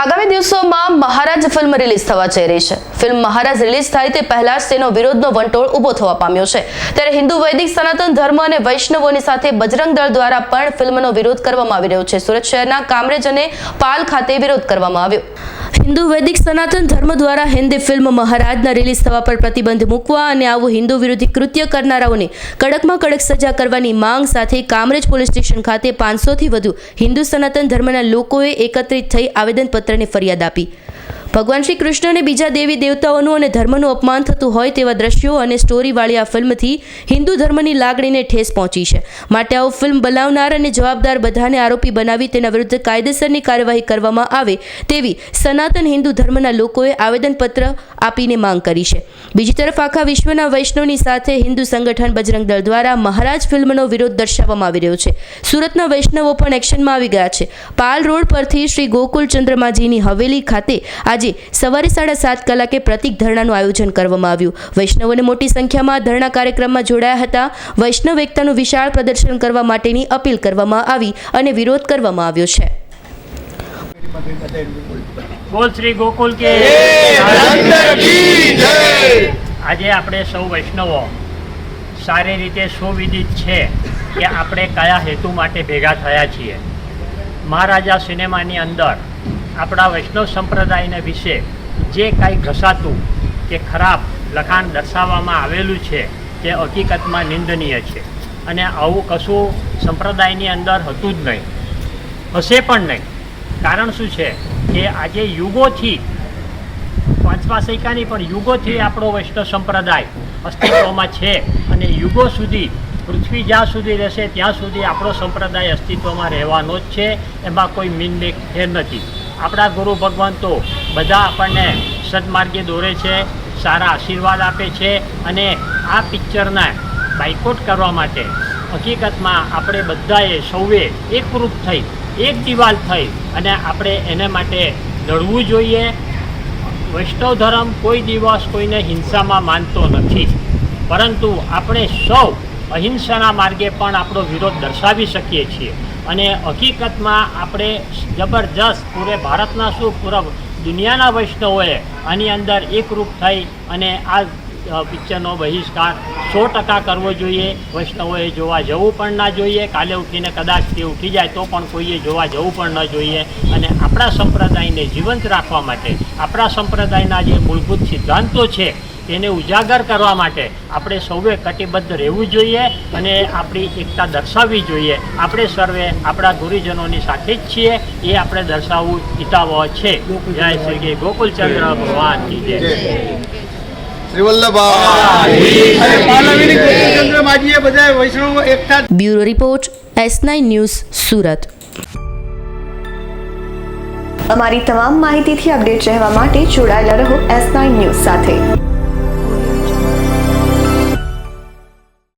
આગામી દિવસોમાં મહારાજ film release થવા જઈ રહી છે. ફિલ્મ મહારાજ રિલીઝ થાય તે પહેલા જ તેનો વિરોધનો વંટોળ ઊભો થવા પામ્યો છે. ત્યારે હિન્દુ વૈદિક સનાતન ધર્મ અને વૈષ્ણવોની સાથે બજરંગ દળ દ્વારા પણ ફિલ્મનો વિરોધ કરવામાં આવી રહ્યો છે. સુરત શહેરના કામરેજ અને પાલ ખાતે વિરોધ કરવામાં આવ્યો. હિન્દુ વૈદિક સનાતન ધર્મ દ્વારા હિન્દી ફિલ્મ મહારાજના રિલીઝ થવા પર પ્રતિબંધ મૂકવા અને આવું હિન્દુ વિરોધી કૃત્ય કરનારાઓને કડકમાં કડક સજા કરવાની માંગ સાથે કામરેજ પોલીસ સ્ટેશન ખાતે પાંચસોથી વધુ હિન્દુ સનાતન ધર્મના લોકોએ એકત્રિત થઈ આવેદનપત્રને ફરિયાદ આપી. ભગવાન શ્રી કૃષ્ણ અને બીજા દેવી દેવતાઓનું અને ધર્મનું અપમાન થતું હોય તેવા દ્રશ્યો અને સ્ટોરીવાળી આ ફિલ્મથી હિન્દુ ધર્મની લાગણીને ઠેસ પહોંચી છે. માટે આવું ફિલ્મ બનાવનાર અને જવાબદાર બધાને આરોપી બનાવી તેના વિરુદ્ધ કાયદેસરની કાર્યવાહી કરવામાં આવે તેવી સનાતન હિન્દુ ધર્મના લોકોએ આવેદનપત્ર આપીને માંગ કરી છે. બીજી તરફ આખા વિશ્વના વૈષ્ણવની સાથે હિન્દુ સંગઠન બજરંગ દળ દ્વારા મહારાજ ફિલ્મનો વિરોધ દર્શાવવામાં આવી રહ્યો છે. સુરતના વૈષ્ણવો પણ એક્શનમાં આવી ગયા છે. પાલ રોડ પરથી શ્રી ગોકુલ ચંદ્રમાજીની હવેલી ખાતે આજે સવારે સાડા સાત કલાકે પ્રતિક ધરણાનું આયોજન કરવામાં આવ્યું. વૈષ્ણવોને મોટી સંખ્યામાં ધરણા કાર્યક્રમમાં જોડાયા હતા. વૈષ્ણવ એકતાનું વિશાળ પ્રદર્શન કરવા માટેની અપીલ કરવામાં આવી અને વિરોધ કરવામાં આવ્યો છે. બોલ શ્રી ગોકુલ કે આજે આપણે સૌ વૈષ્ણવો સારી રીતે સુવિદિત છે કે આપણે કયા હેતુ માટે ભેગા થયા છીએ. મહારાજા સિનેમાની અંદર આપણા વૈષ્ણવ સંપ્રદાયને વિશે જે કાંઈ ઘસાતું કે ખરાબ લખાણ દર્શાવવામાં આવેલું છે, તે હકીકતમાં નિંદનીય છે. અને આવું કશું સંપ્રદાયની અંદર હતું જ નહીં. હશે પણ નહીં. કારણ શું છે કે આજે યુગોથી, પાંચમા સૈકાની પણ યુગોથી આપણો વૈષ્ણવ સંપ્રદાય અસ્તિત્વમાં છે અને યુગો સુધી, પૃથ્વી જ્યાં સુધી રહેશે ત્યાં સુધી આપણો સંપ્રદાય અસ્તિત્વમાં રહેવાનો જ છે. એમાં કોઈ મીનમેક ફેર નથી. આપણા ગુરુ ભગવંતો બધા આપણને સદમાર્ગે દોરે છે, સારા આશીર્વાદ આપે છે અને આ પિક્ચરને બાયકોટ કરવા માટે હકીકતમાં આપણે બધાએ સૌએ એકરૂપ થઈ, એક દિવાલ થઈ અને આપણે એને માટે લડવું જોઈએ. વૈષ્ણવ ધર્મ કોઈ દિવસ કોઈને હિંસામાં માનતો નથી. પરંતુ આપણે સૌ અહિંસાના માર્ગે પણ આપણો વિરોધ દર્શાવી શકીએ છીએ. અને હકીકતમાં આપણે જબરજસ્ત પૂરે ભારતના શું પૂરા દુનિયાના વૈષ્ણવોએ આની અંદર એકરૂપ થઈ અને આ પિક્ચરનો બહિષ્કાર સો ટકા કરવો જોઈએ. વૈષ્ણવોએ જોવા જવું પણ ના જોઈએ. કાલે ઉઠીને કદાચ તે ઉઠી જાય તો પણ કોઈએ જોવા જવું પણ ન જોઈએ. અને આપણા સંપ્રદાયને જીવંત રાખવા માટે આપણા સંપ્રદાયના જે મૂળભૂત સિદ્ધાંતો છે તેને ઉજાગર કરવા માટે આપણે સૌએ કટિબદ્ધ રહેવું જોઈએ અને આપણી એકતા દર્શાવવી જોઈએ. આપણે સર્વે આપણા ગુરુજનોની સાથે જ છીએ. એ આપણે દર્શાવવું હિતાવહ છે. જય શ્રી ગોકુલચંદ્ર ભગવાન કી જય. Bureau report S nine news Surat. અમારી તમામ માહિતીથી અપડેટ રહેવા માટે જોડાયેલા રહો એસ નાઇન ન્યૂઝ સાથે.